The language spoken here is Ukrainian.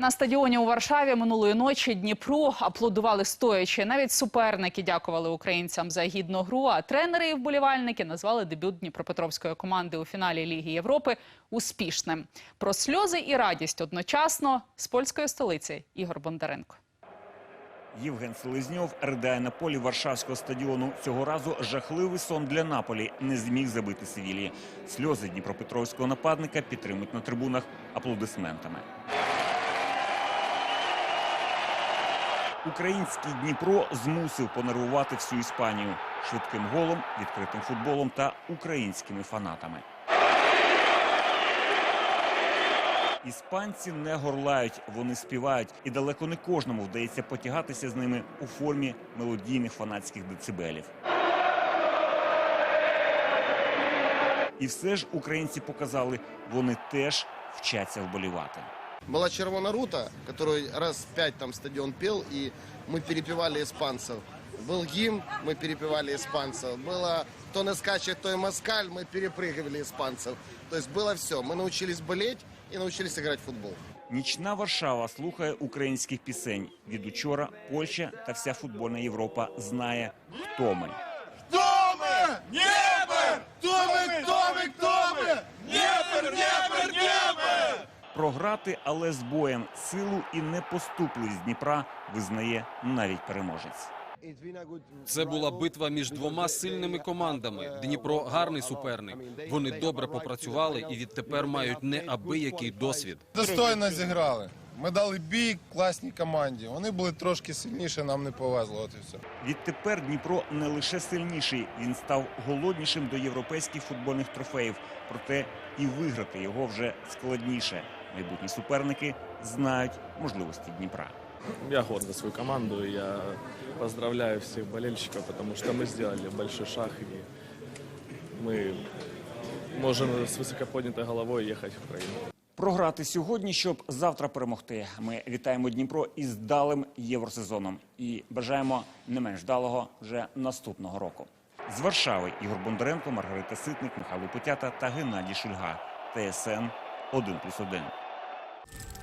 На стадіоні у Варшаві минулої ночі Дніпру аплодували стоячи. Навіть суперники дякували українцям за гідну гру. А тренери і вболівальники назвали дебют Дніпропетровської команди у фіналі Ліги Європи успішним. Про сльози і радість одночасно з польської столиці Ігор Бондаренко. Євген Селезньов ридає на полі Варшавського стадіону. Цього разу жахливий сон для Наполі не зміг забити Севілії. Сльози дніпропетровського нападника підтримують на трибунах аплодисментами. Український Дніпро змусив понервувати всю Іспанію швидким голом, відкритим футболом та українськими фанатами. Іспанці не горлають, вони співають, і далеко не кожному вдається потягатися з ними у формі мелодійних фанатських децибелів. І все ж українці показали, вони теж вчаться вболівати. Была червона рута, которую раз пять там стадион пел, и мы перепевали испанцев. Был гимн, мы перепевали испанцев. Было «То не скачет, то и москаль», мы перепрыгивали испанцев. То есть было все. Мы научились болеть и научились играть в футбол. Нічна Варшава слухає українських пісень. Від учора Польща та вся футбольна Європа знає, хто ми. Доми! Дніпр! Програти, але з боєм силу і непоступливість Дніпра визнає навіть переможець. Це була битва між двома сильними командами. Дніпро гарний суперник. Вони добре попрацювали і відтепер мають неабиякий досвід. Достойно зіграли. Ми дали бій класній команді. Вони були трошки сильніші, нам не повезло. От і все. Відтепер Дніпро не лише сильніший, він став голоднішим до європейських футбольних трофеїв. Проте і виграти його вже складніше. Майбутні суперники знають можливості Дніпра. Я горд за свою команду, и я поздравляю всех болельщиков, потому что мы сделали большой шаг, и мы можем с высоко поднятой головой ехать в Украину. Програти сьогодні, щоб завтра перемогти. Ми вітаємо Дніпро із далим євросезоном і бажаємо не менш далого вже наступного року. З Варшави Ігор Бондаренко, Маргарита Ситник, Михайло Путята та Геннадій Шульга. ТСН 1+,1. Thank you.